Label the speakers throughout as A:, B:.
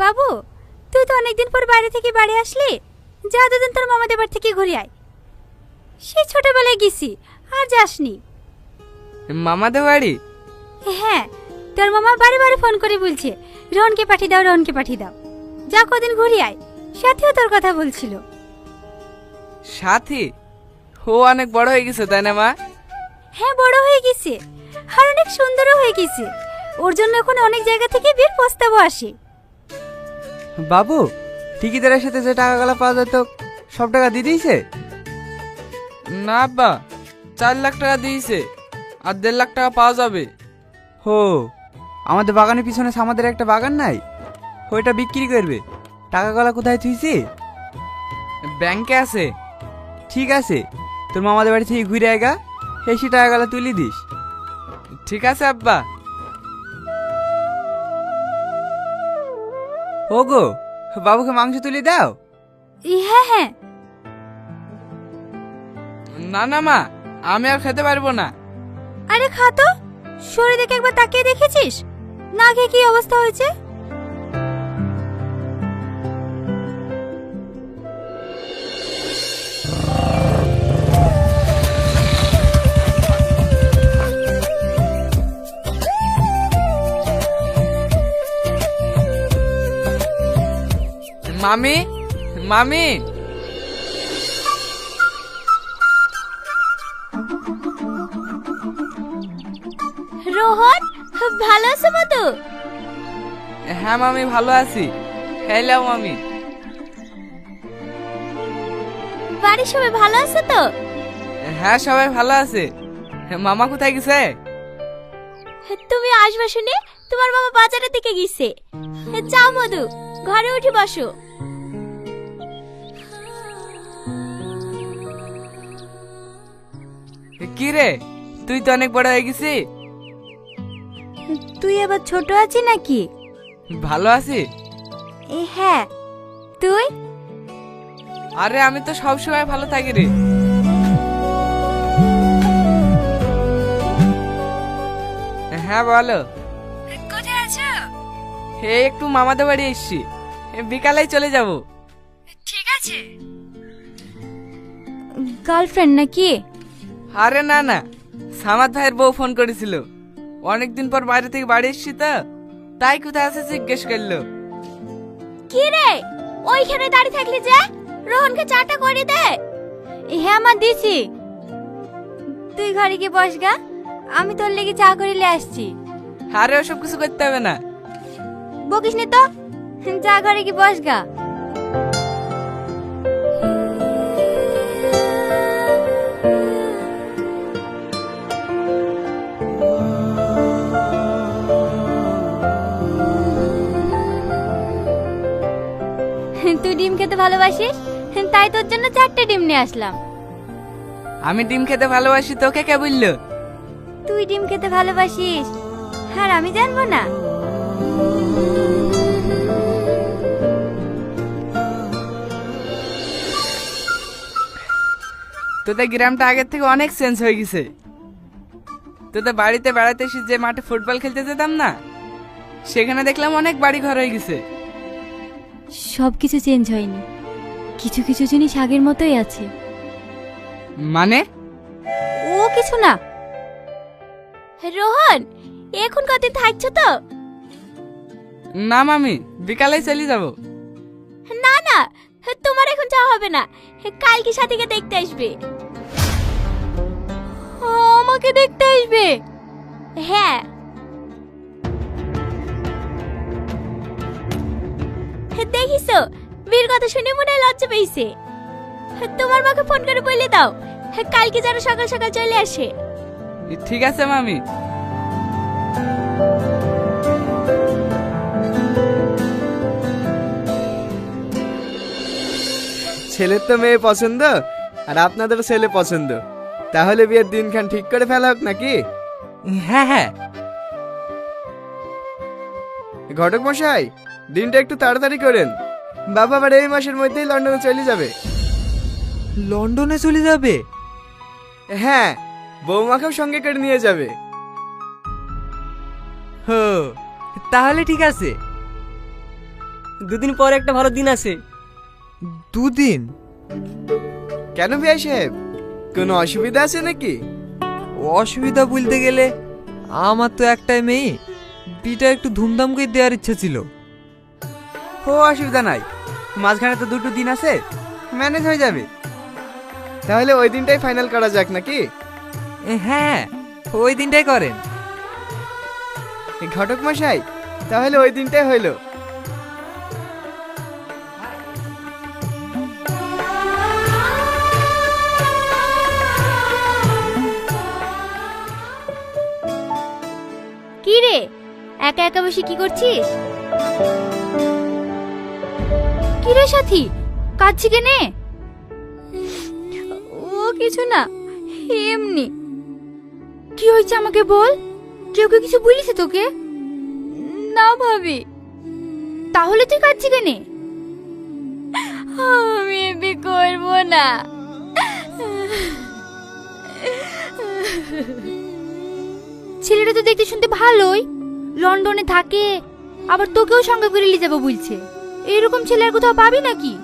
A: বাবু তুই তো অনেকদিন পর বাইরে থেকে বাড়ি আসলি। যা দুদিন তোর মামাদের বাড়ি থেকে ঘুরে আয়। সেই ছোটবেলায় গেছি আর যাসনি।
B: মামাদের বাড়ি?
A: হ্যাঁ তোর মামা বারে বারে ফোন করে বলছে রনকে পাঠিয়ে দাও রনকে পাঠিয়ে দাও। যা কদিন ঘুরে আয় সাথেও তোর কথা বলছিল।
B: সাথী? ও অনেক বড় হয়ে গেছে তাই না মা?
A: হ্যাঁ বড় হয়ে গেছে আর অনেক সুন্দরও হয়ে গেছে। ওর জন্য এখন অনেক জায়গা থেকে বিয়ের প্রস্তাবও আসে।
C: বাবু ঠিকিদারের সাথে যে টাকাগুলো পাওয়া যেত সব টাকা দিয়ে দিয়েছে?
B: না আব্বা চার লাখ টাকা দিয়েছে আর দেড় লাখ টাকা পাওয়া যাবে।
C: হো আমাদের বাগানের পিছনে আমাদের একটা বাগান নাই? ওইটা বিক্রি করবে। টাকাগুলো কোথায় থুইছি?
B: ব্যাংকে আছে।
C: ঠিক আছে তোর মামাদের বাড়ি থেকে ঘুরে আয়গা এসে টাকাগুলো তুলি দিস।
B: ঠিক আছে আব্বা।
C: ও গো বাবুকে মাংস তুলে দাও।
A: ই, হ্যাঁ হ্যাঁ।
B: না না মা আমি আর খেতে পারব না।
A: আরে খা তো শরীর দেখে একবার তাকিয়ে দেখেছিস? না খেয়ে কি অবস্থা হয়েছে?
B: মামি? মামি?
A: রোহন ভালো আছো তো
B: হ্যাঁ মামি ভালো আছি। হ্যালো মামি।
A: বাড়ির সবাই ভালো আছে তো?
B: হ্যাঁ সবাই ভালো আছে। মামা কোথায় গেছে?
A: তুমি আসবে শুনে তোমার বাবা বাজারের দিকে গেছে। যাও মধু ঘরে উঠে বসো।
B: কি রে তুই তো অনেক বড় হয়ে গেছি।
A: তুই আবার ছোট আছিস নাকি?
B: ভালো আছি।
A: এ হ্যাঁ। তুই?
B: আরে আমি তো সব সময় ভালো থাকি রে। হ্যাঁ বলো।
A: কোথায় আছো?
B: হে একটু মামাদের বাড়ি এসছি। বিকালেই চলে যাব।
A: ঠিক আছে। গার্লফ্রেন্ড নাকি?
B: আরে না না। সামাদ ভাইয়ের বউ ফোন করেছিল। অনেকদিন পর বাইরে থেকে বাড়ি এসছি তো। তাই কোথায় আছে জিজ্ঞেস করল।
A: কি রে? ওইখানে দাঁড়িয়ে থাকলি যে? রোহনকে চাটা করে দে। হ্যাঁ আমার দিছি। তুই ঘরে গিয়ে বস গা। আমি তোর লেগে চা করিলে আসছি।
B: আরে ওসব কিছু করতে হবে না।
A: বকিস নি তো। চা ঘরে গিয়ে বস গা। ভালোবাসিস তাই তোর জন্য চারটে ডিম নিয়ে আসলাম।
B: আমি ডিম খেতে ভালোবাসি তোকে কে বলল?
A: তুই ডিম খেতে ভালোবাসিস আর আমি জানব না।
B: তোদের গ্রামটা আগের থেকে অনেক চেঞ্জ হয়ে গেছে। তোদের বাড়িতে বেড়াতে এসে যে মাঠে ফুটবল খেলতে যেতাম না সেখানে দেখলাম অনেক বাড়ি ঘর হয়ে গেছে।
A: সব কিছু চেঞ্জ হয়নি। কিছু কিছু জিনিস আগের মতোই আছে।
B: মানে?
A: ও কিছু না। রোহন এখন কতদিন থাকছো তো?
B: না মামি বিকালে চলে যাব।
A: না না তোমার এখন যাওয়া হবে না। কালকে সাথীকে দেখতে আসবে। আমাকে দেখতে আসবে? হ্যাঁ। দেখিস বীর কথা শুনে মনে হয় লজ্জা পেয়েছে। তোমার মাকে ফোন করে বলে দাও। কালকে যেন সকাল সকাল চলে আসে।
B: ঠিক আছে মামি।
D: ছেলের তো মেয়ে পছন্দ আর আপনাদের ছেলে পছন্দ। তাহলে বিয়ের দিনখান ঠিক করে ফেলা হোক নাকি?
C: হ্যাঁ হ্যাঁ।
D: ঘটক মশাই দিনটা একটু তাড়াতাড়ি করেন। বাবা আবার এই মাসের মধ্যেই লন্ডনে চলে যাবে।
C: লন্ডনে চলে যাবে?
D: হ্যাঁ বৌমাকেও সঙ্গে করে নিয়ে যাবে।
C: হো তাহলে ঠিক আছে।
E: দুদিন পর একটা ভালো দিন আছে।
C: দুদিন?
D: কেন বিয়াই সাহেব? কোনো অসুবিধা আছে নাকি?
C: অসুবিধা বলতে গেলে আমার তো একটাই মেয়ে বিটা একটু ধুমধাম করে দেওয়ার ইচ্ছা ছিল। ও অসুবিধা নাই। মাঝখানে তো দুটো দিন আছে ম্যানেজ হয়ে যাবে।
D: তাহলে ওই দিনটাই ফাইনাল করা যাক নাকি?
C: হ্যাঁ ওই দিনটাই করেন।
D: এই ঘটক মশাই তাহলে ওই দিনটাই হইল।
A: কি রে? একা একা বসে কি করছিস? কি রে সাথী? কাঁদছি কেনে? ও কিছু না, এমনি। কি হয়েছে আমাকে বল? কেউ কেউ কিছু বলিস তোকে? না ভাবি। তাহলে তুই কাঁদছি কেনে? আমি এমনি করব না। ছেলেটা তো দেখতে শুনতে ভালোই। লন্ডনে থাকে, আবার তোকেও সঙ্গে করে নিয়ে যাব বলছে। এরকম ছেলে আর কোথাও পাবি নাকি?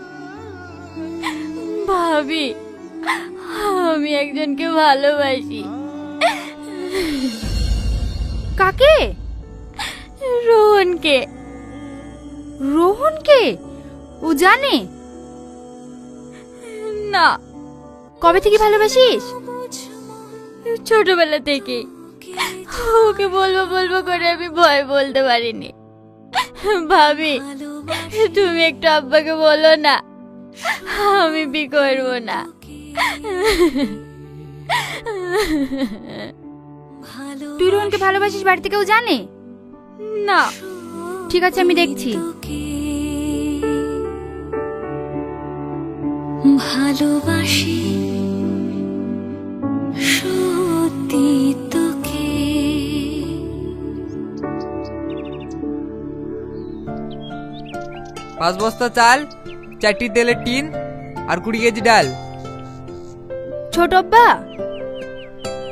A: ভাবি আমি একজনকে ভালোবাসি। কাকে? রোহনকে। রোহনকে? ও জানে? না। কবে থেকে ভালোবাসিস? ছোটবেলা থেকে ওকে বলব বলব করে আমি ভয় বলতে পারিনি। ভাবি তুমি একটু আব্বাকে বলো না। আমি বি করব না। তুই রোহনকে ভালোবাসিস বাড়িতে কেউ জানে? না। ঠিক আছে আমি দেখছি।
F: ভালোবাসি
C: পাঁচ বস্তা চাল চারটি তেলের টিন আর কুড়ি কেজি ডাল।
A: ছোট আব্বা।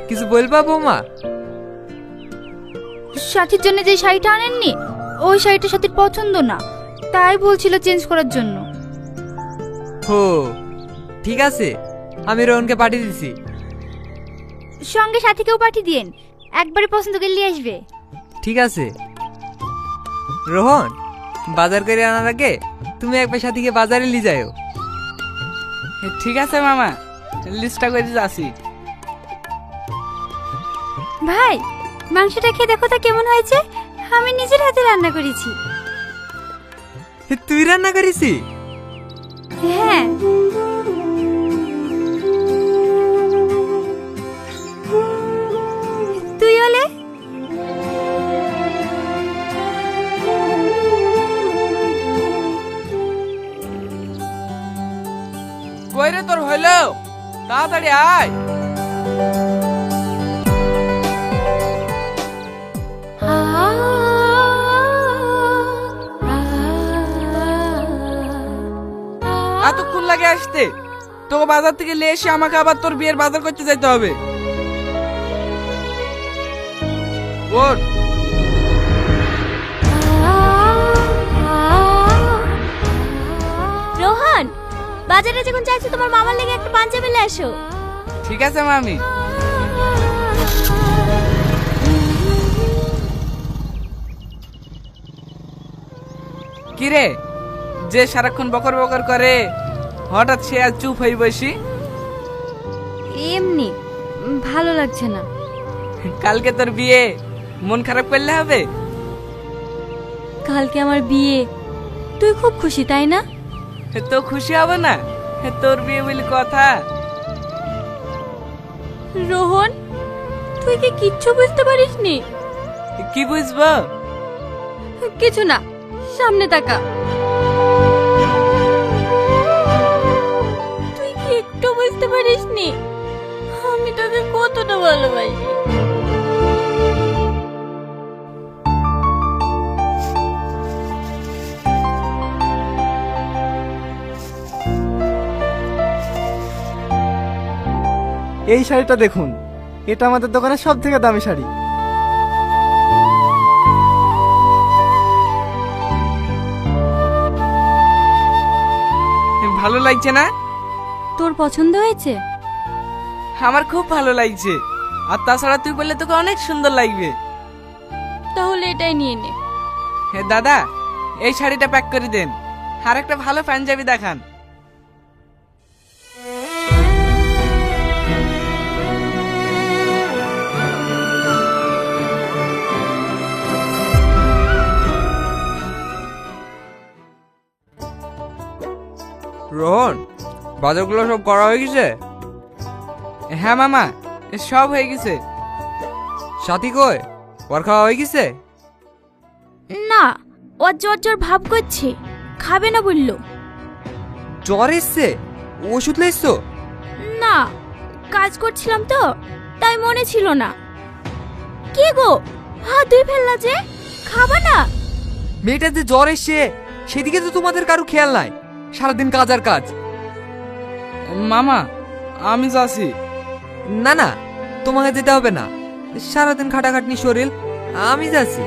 C: কিছু বলবা বৌমা?
A: সাথীর জন্য যে শাড়িটা আনেননি ওই শাড়িটা সাথীর পছন্দ না। তাই বলছিল চেঞ্জ করার জন্য।
C: হো ঠিক আছে আমি রোহনকে পাঠিয়ে দিছি।
A: সঙ্গে সাথীকেও পাঠিয়ে দিন একবারে পছন্দ করে নিয়ে আসবে।
C: ঠিক আছে। রোহন? বাজার করে আনার আগে তুমি এক পয়সা সাথীকে বাজারে নিয়ে যাও
B: ঠিক আছে মামা লিস্টটা করে যাচ্ছি
A: ভাই মাংসটা খেয়ে দেখো তা কেমন হয়েছে। আমি নিজের হাতে রান্না করেছি।
C: তুই রান্না করেছি
A: হ্যাঁ।
B: এতক্ষণ লাগে আসতে। তোকে বাজার থেকে নিয়ে এসে আমাকে আবার তোর বিয়ের বাজার করতে যেতে হবে। ওর
A: রোহন বাজারে যখন যাচ্ছ তোমার মামার লেগে একটা পাঞ্জাবি নিয়ে এসো।
B: ঠিক আছে মামি। কিরে? যে সারাক্ষণ বকর বকর করে হঠাৎ সে আর চুপ হয়ে বসি।
A: এমনি ভালো লাগছে না।
B: কালকে তোর বিয়ে মন খারাপ করলে হবে?
A: কালকে আমার বিয়ে তুই খুব খুশি তাই না?
B: তো খুশি হবে না। তোর বিয়ে বলে কথা।
A: রোহন তুই কি কিচ্ছু বুঝতে পারিসনি?
B: কি বুঝব?
A: কিছু না সামনে তাকা। পারিসনি? আমি তোকে কতটা ভালোবাসি।
D: এই শাড়িটা দেখুন এটা আমাদের দোকানের সব থেকে দামি শাড়ি।
B: ভালো লাগছে না?
F: তোর পছন্দ হয়েছে?
B: আমার খুব ভালো লাগছে। আর তাছাড়া তুই বললে তোকে অনেক সুন্দর লাগবে।
F: তাহলে এটাই নিয়ে নে।
B: হে দাদা এই শাড়িটা প্যাক করে দেন। আর একটা ভালো পাঞ্জাবি দেখান।
C: বাজারগুলো সব করা হয়ে গেছে?
B: হ্যাঁ মামা সব হয়ে গেছে।
C: সাথী কই? ওর খাওয়া হয়ে গেছে?
F: না ও জ্বর জ্বর ভাব করছে। খাবে না বলল।
C: জ্বর এসছে? ওষুধ লেসছো
F: না কাজ করছিলাম তো তাই মনে ছিল না। কে গো হাত ধুই ফেললা যে খাবা না?
C: মেয়েটার যে জ্বর এসছে সেদিকে তো তোমাদের কারও খেয়াল নাই। সারাদিন কাজ আর কাজ।
B: মামা আমি যাচ্ছি।
C: না না তোমাকে যেতে হবে না। সারাদিন খাটাখাটনি শরীর আমি যাচ্ছি।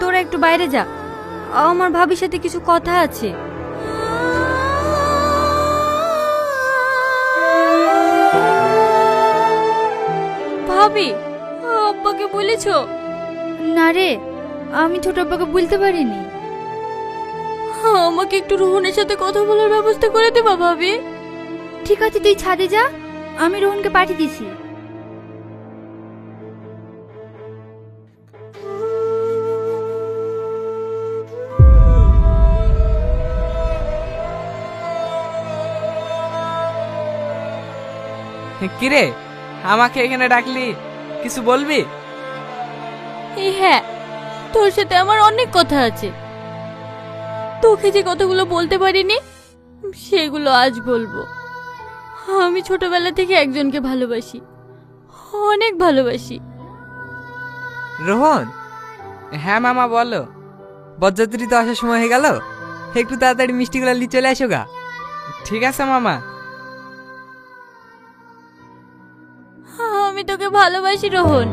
F: তোরা একটু বাইরে যা। আমার ভাবির সাথে কিছু কথা আছে। ভাবি আব্বাকে বলেছ? না রে আমি ছোট আব্বাকে বলতে পারিনি। আমাকে একটু রোহনের সাথে কথা বলার ব্যবস্থা করে দেবা ভাবি। ঠিক আছে তুই ছাদে যা আমি রোহনকে পাঠিয়ে দিছি।
B: কিরে? আমাকে এখানে ডাকলি? কিছু বলবি?
F: এই হ্যাঁ তোর সাথে আমার অনেক কথা আছে। তোকে যে কথাগুলো বলতে পারিনি সেগুলো আজ বলব। আমি ছোটবেলা থেকে একজনকে ভালোবাসি অনেক ভালোবাসি।
C: রোহন?
B: হ্যাঁ মামা বলো।
C: বরযাত্রী তো আসার সময় হয়ে গেল। একটু তাড়াতাড়ি মিষ্টিগুলো নিয়ে চলে আসো গা।
B: ঠিক আছে মামা।
F: আমি তোকে ভালোবাসি, রোহন।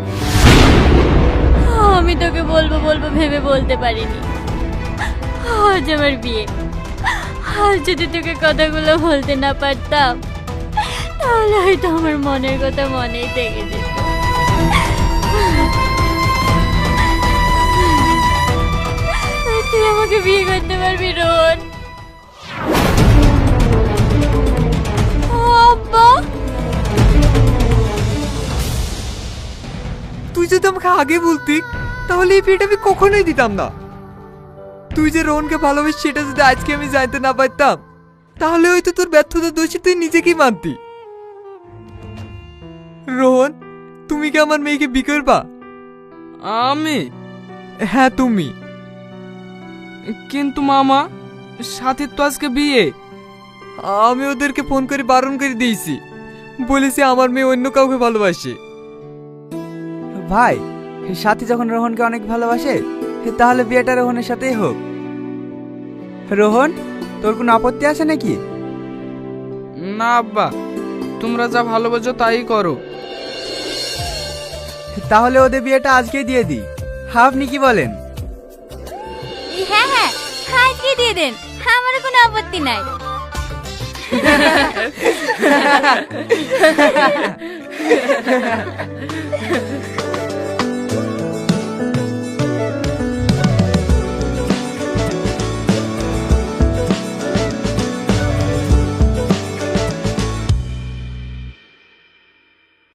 F: আমি তোকে বলব বলব, ভেবে বলতে পারিনি। আজ আমার বিয়ে। আজ যদি তোকে কথাগুলো বলতে না পারতাম, তাহলে হয়তো আমার মনের কথা মনেই থেকে যেত। তুই আমাকে বিয়ে করতে পারবি, রোহন?
C: আগে বলতি তাহলে এই বিয়েটা আমি কখনোই দিতাম না। তুই যে রোহনকে ভালোবাসি সেটা যদি আজকে আমি জানতে না পারতাম তাহলে হয়তো তোর ব্যর্থতা দোষী তুই নিজেকেই মানতি। রোহন তুমি কি আমার মেয়েকে বিয়ে করবা?
B: আমি?
C: হ্যাঁ তুমি।
B: কিন্তু মামা সাথে তো আজকে বিয়ে।
C: আমি ওদেরকে ফোন করে বারণ করে দিয়েছি। বলেছি আমার মেয়ে অন্য কাউকে ভালোবাসে।
D: ভাই সাথী যখন রোহনকে অনেক ভালোবাসে তাহলে বিয়েটা রোহনের সাথেই হোক। রোহন তোর কোনো আপত্তি আছে নাকি?
B: না আব্বা। তোমরা যা ভালোবাসো তাই করো।
D: তাহলে ওদের বিয়েটা আজকেই দিয়ে দিই। আপনি কি বলেন?
F: হ্যাঁ হ্যাঁ। আজকে দিয়ে দেন। আমার কোনো আপত্তি নাই।